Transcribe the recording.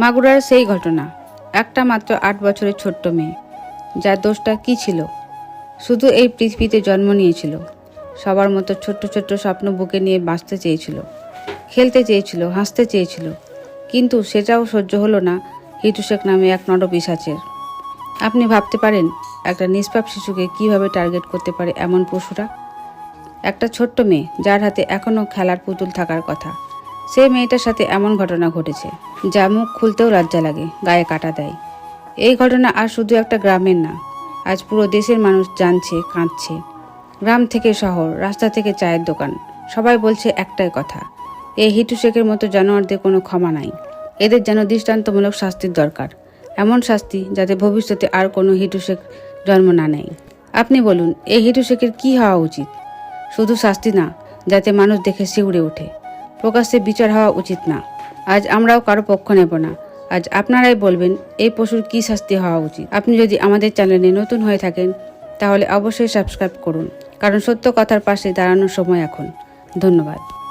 মাগুরার সেই ঘটনা, একটা মাত্র আট বছরের ছোট্ট মেয়ে, যার দোষটা কি ছিল? শুধু এই পৃথিবীতে জন্ম নিয়েছিল, সবার মতো ছোট্ট ছোট্ট স্বপ্ন বুকে নিয়ে বাঁচতে চেয়েছিল, খেলতে চেয়েছিল, হাসতে চেয়েছিল, কিন্তু সেটাও সহ্য হলো না হিটু শেখ নামে এক নরপিসাচের আপনি ভাবতে পারেন, একটা নিষ্পাপ শিশুকে কীভাবে টার্গেট করতে পারে এমন পশুরা? একটা ছোট্ট মেয়ে, যার হাতে এখনও খেলার পুতুল থাকার কথা সেই মেয়েটার সাথে এমন ঘটনা ঘটেছে, যা মুখ খুলতেও লজ্জা লাগে, গায়ে কাটা দেয়। এই ঘটনা আর শুধু একটা গ্রামের না, আজ পুরো দেশের মানুষ জানছে, কাঁদছে। গ্রাম থেকে শহর, রাস্তা থেকে চায়ের দোকান, সবাই বলছে একটাই কথা, এই হিটু শেখের মতো জানোয়ারদের কোনো ক্ষমা নাই। এদের যেন দৃষ্টান্তমূলক শাস্তির দরকার, এমন শাস্তি যাতে ভবিষ্যতে আর কোনো হিটু শেখ জন্ম না নেয়। আপনি বলুন, এই হিটু শেখের কী হওয়া উচিত? শুধু শাস্তি না, যাতে মানুষ দেখে শিউরে ওঠে। প্রকাশ্যে বিচার হওয়া উচিত না। আজ আমরাও কারও পক্ষ নেব না। আজ আপনারাই বলবেন, এই পশুর কি শাস্তি হওয়া উচিত? আপনি যদি আমাদের চ্যানেলে নতুন হয়ে থাকেন, তাহলে অবশ্যই সাবস্ক্রাইব করুন। কারণ সত্য কথার পাশে দাঁড়ানোর সময় এখন। ধন্যবাদ।